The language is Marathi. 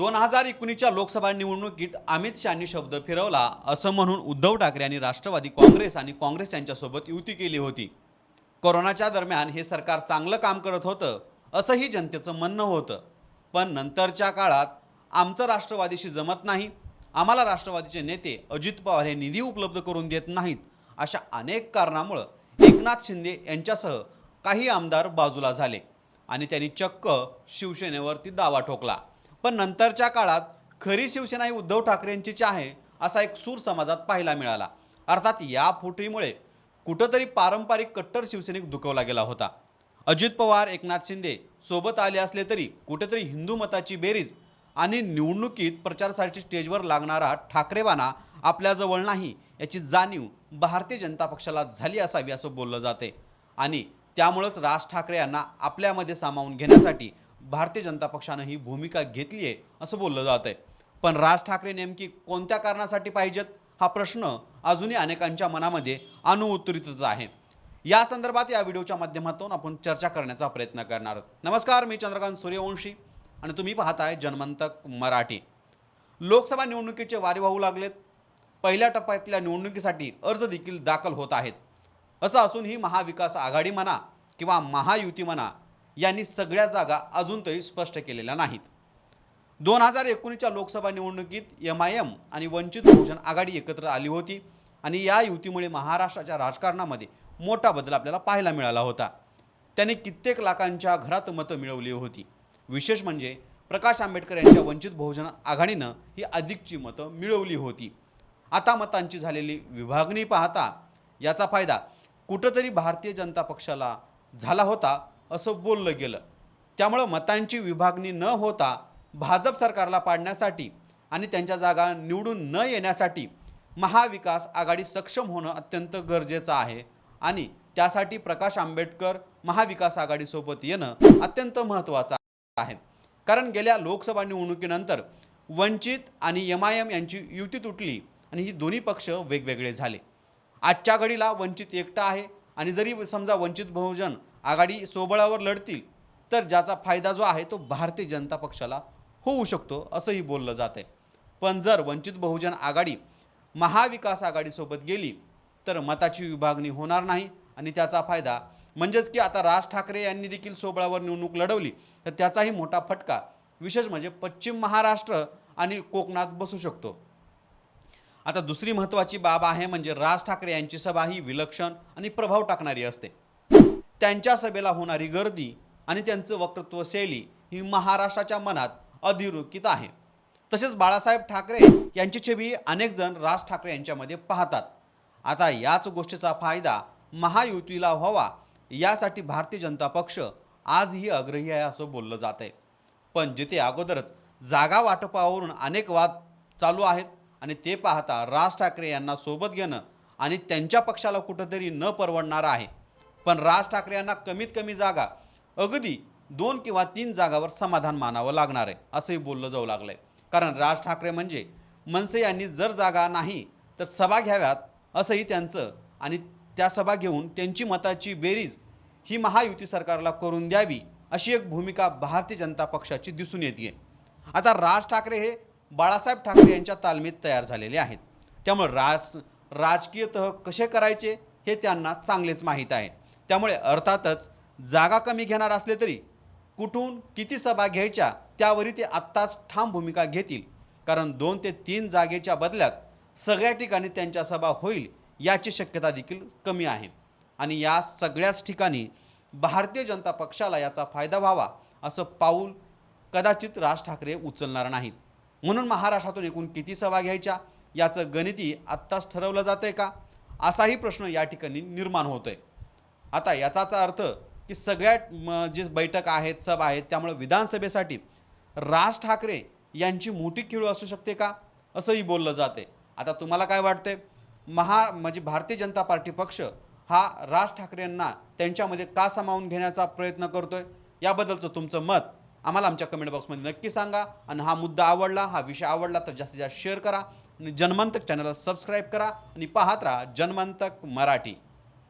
दोन हजार एकोणीसच्या लोकसभा निवडणुकीत अमित शहानी शब्द फिरवला असं म्हणून उद्धव ठाकरे यांनी राष्ट्रवादी काँग्रेस आणि काँग्रेस यांच्यासोबत युती केली होती. कोरोनाच्या दरम्यान हे सरकार चांगलं काम करत होतं असंही जनतेचं म्हणणं होतं. पण नंतरच्या काळात आमचं राष्ट्रवादीशी जमत नाही. आम्हाला राष्ट्रवादीचे नेते अजित पवार हे निधी उपलब्ध करून देत नाहीत अशा अनेक कारणामुळं एकनाथ शिंदे यांच्यासह काही आमदार बाजूला झाले आणि त्यांनी चक्क शिवसेनेवरती दावा ठोकला. पण नंतरच्या काळात खरी शिवसेना ही उद्धव ठाकरेंचीच आहे असा एक सूर समाजात पाहायला मिळाला. अर्थात या फुटीमुळे कुठंतरी पारंपरिक कट्टर शिवसैनिक दुखवला गेला होता. अजित पवार एकनाथ शिंदे सोबत आले असले तरी कुठेतरी हिंदू मताची बेरीज आणि निवडणुकीत प्रचारासाठी स्टेजवर लागणारा ठाकरेवाना आपल्याजवळ नाही याची जाणीव भारतीय जनता पक्षाला झाली असावी असं बोललं जाते. आणि त्यामुळंच राज ठाकरे यांना आपल्यामध्ये सामावून घेण्यासाठी भारतीय जनता पक्षानं ही भूमिका घेतली आहे असं बोललं जात आहे. पण राज ठाकरे नेमकी कोणत्या कारणासाठी पाहिजेत? हा प्रश्न अजूनही अनेकांच्या मनामध्ये अनुउत्तरितच आहे. या संदर्भात या व्हिडिओच्या माध्यमातून आपण चर्चा करण्याचा प्रयत्न करणार आहोत. नमस्कार मी चंद्रकांत सूर्यवंशी आणि तुम्ही पाहताय जनमंतक मराठी. लोकसभा निवडणुकीचे वारे वाहू लागलेत. पहिल्या टप्प्यातल्या निवडणुकीसाठी अर्ज देखील दाखल होत आहेत. असं असून ही महाविकास आघाडी म्हणा किंवा महायुती म्हणा यांनी सगळ्या जागा अजून तरी स्पष्ट केलेल्या नाहीत. दोन हजार एकोणीसच्या लोकसभा निवडणुकीत एम आय एम आणि वंचित बहुजन आघाडी एकत्र आली होती आणि या युतीमुळे महाराष्ट्राच्या राजकारणामध्ये मोठा बदल आपल्याला पाहायला मिळाला होता. त्यांनी कित्येक लाखांच्या घरात मतं मिळवली होती. विशेष म्हणजे प्रकाश आंबेडकर यांच्या वंचित बहुजन आघाडीनं ही अधिकची मतं मिळवली होती. आता मतांची झालेली विभागणी पाहता याचा फायदा कुठंतरी भारतीय जनता पक्षाला झाला होता असं बोललं गेलं. त्यामुळं मतांची विभागणी न होता भाजप सरकारला पाडण्यासाठी आणि त्यांच्या जागा निवडून न येण्यासाठी महाविकास आघाडी सक्षम होणं अत्यंत गरजेचं आहे आणि त्यासाठी प्रकाश आंबेडकर महाविकास आघाडीसोबत येणं अत्यंत महत्त्वाचं आहे. कारण गेल्या लोकसभा निवडणुकीनंतर वंचित आणि एम आय एम यांची युती तुटली आणि ही दोन्ही पक्ष वेगवेगळे झाले. आजच्या घडीला वंचित एकटा आहे आणि जरी समजा वंचित बहुजन आघाडी सोबळावर लढतील तर ज्याचा फायदा जो आहे तो भारतीय जनता पक्षाला होऊ शकतो असंही बोललं जात आहे पण जर वंचित बहुजन आघाडी महाविकास आघाडीसोबत गेली तर मताची विभागणी होणार नाही आणि त्याचा फायदा म्हणजेच की आता राज ठाकरे यांनी देखील सोबळावर निवडणूक लढवली तर त्याचाही मोठा फटका विशेष म्हणजे पश्चिम महाराष्ट्र आणि कोकणात बसू शकतो. आता दुसरी महत्त्वाची बाब आहे म्हणजे राज ठाकरे यांची सभा ही विलक्षण आणि प्रभाव टाकणारी असते. त्यांच्या सभेला होणारी गर्दी आणि त्यांचं वक्तृत्व शैली ही महाराष्ट्राच्या मनात अधिरोखित आहे. तसेच बाळासाहेब ठाकरे यांची छबी अनेक जण राज ठाकरे यांच्यामध्ये पाहतात. आता याच गोष्टीचा फायदा महायुतीला व्हावा यासाठी भारतीय जनता पक्ष आजही आग्रही आहे असं बोललं जात आहे पण जिथे अगोदरच जागा वाटपावरून अनेक वाद चालू आहेत आणि ते पाहता राज ठाकरे यांना सोबत घेणं आणि त्यांच्या पक्षाला कुठंतरी न परवडणार आहे. पण राज ठाकरे यांना कमीत कमी जागा अगदी दोन किंवा तीन जागावर समाधान मानावं लागणार आहे असंही बोललं जाऊ लागलं आहे कारण राज ठाकरे म्हणजे मनसे यांनी जर जागा नाही तर सभा घ्याव्यात असंही त्यांचं आणि त्या सभा घेऊन त्यांची मताची बेरीज ही महायुती सरकारला करून द्यावी अशी एक भूमिका भारतीय जनता पक्षाची दिसून येते. आता राज ठाकरे हे बाळासाहेब ठाकरे यांच्या तालमीत तयार झालेले आहेत. त्यामुळे राज राजकीय तह कसे करायचे हे त्यांना चांगलेच माहीत आहे. त्यामुळे अर्थातच जागा कमी घेणार असले तरी कुठून किती सभा घ्यायच्या त्यावरही ते आत्ताच ठाम भूमिका घेतील. कारण दोन ते तीन जागेच्या बदल्यात सगळ्या ठिकाणी त्यांच्या सभा होईल याची शक्यता देखील कमी आहे. आणि या सगळ्याच ठिकाणी भारतीय जनता पक्षाला याचा फायदा व्हावा असं पाऊल कदाचित राज ठाकरे उचलणार नाहीत. म्हणून महाराष्ट्रातून एकूण किती सभा घ्यायच्या याचं गणिती आत्ताच ठरवलं जातं आहे का? असाही प्रश्न या ठिकाणी निर्माण होतोय. आता याचाच अर्थ की सगळ्यात म, जे बैठक आहेत सब आहेत त्यामुळे विधानसभेसाठी राज ठाकरे यांची मोठी खेळू असू शकते का? असंही बोललं जाते. आता तुम्हाला काय वाटते महा म्हणजे भारतीय जनता पार्टी पक्ष हा राज ठाकरेंना त्यांच्यामध्ये का सामावून घेण्याचा प्रयत्न करतोय? याबद्दलचं तुमचं मत आम्हाला आमच्या कमेंट बॉक्समध्ये नक्की सांगा. आणि हा मुद्दा आवडला हा विषय आवडला तर जास्तीत जास्त शेअर करा. आणि जनमंतक चॅनलला सबस्क्राईब करा. आणि पाहत राहा जनमंतक मराठी.